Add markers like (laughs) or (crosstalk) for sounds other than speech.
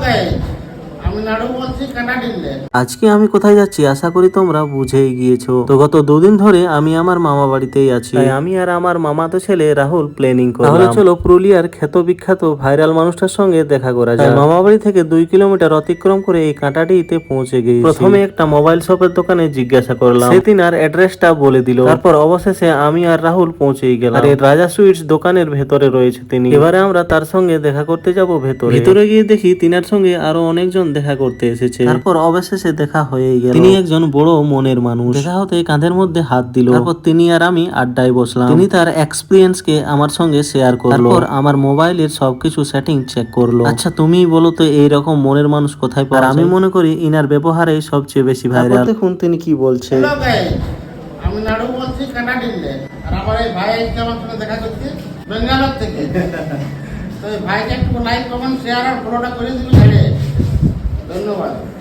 love. আজকে আমি কোথায় যাচ্ছি আশা করি তোমরা বুঝেই গিয়েছো। তো গত দুদিন ধরে আমি আমার মামা বাড়িতেই আছি। তাই আমি আর আমার মামা তো ছেলে রাহুল প্ল্যানিং করলাম। তাহলে চলো পুরুলিয়ার খ্যাত বিখ্যাত ভাইরাল মানুষটার সঙ্গে দেখা করা যায় মামা বাড়ি থেকে দুই কিলোমিটার অতিক্রম করে এই কাঁটাটিতে পৌঁছে গিয়েছি। প্রথমে একটা মোবাইল শপের দোকানে জিজ্ঞাসা করলাম। সেদিন আর অ্যাড্রেসটা বলে দিল। তারপর অবশেষে আমি আর রাহুল পৌঁছেই গেলাম। আর রাজা সুইটস দোকানের ভেতরে রয়েছে তিনি। এবারে আমরা তার সঙ্গে দেখা করতে যাব ভেতরে। ভেতরে গিয়ে দেখি তিনার সঙ্গে আরও অনেকজন দেখা করতে এসেছে। তারপর অবশেষে দেখা হয়েই গেল। তিনি একজন বড় মনের মানুষ। দেখা হতে কাঁধের মধ্যে হাত দিল। তারপর তিনি আর আমি আড্ডায় বসলাম। তিনি তার এক্সপিরিয়েন্স কে আমার সঙ্গে শেয়ার করল। তারপর আমার মোবাইলের সবকিছু সেটিং চেক করল। আচ্ছা তুমি বলো তো এই রকম মনের মানুষ কোথায় পাওয়া আমি মনে করি ইনার ব্যবহারে সবচেয়ে বেশি ভাইরাল দেখুন তিনি কি বলছে। আমি নাড়ু বলছি কাটা ডিলে আর আমার এই ভাই আজকে আমার সঙ্গে দেখা করছি বেঙ্গালোর থেকে। (laughs) তো এই ভাইকে একটু লাইক কমেন্ট শেয়ার আর ফলোটা করে দিবি ছেড়ে 知道吧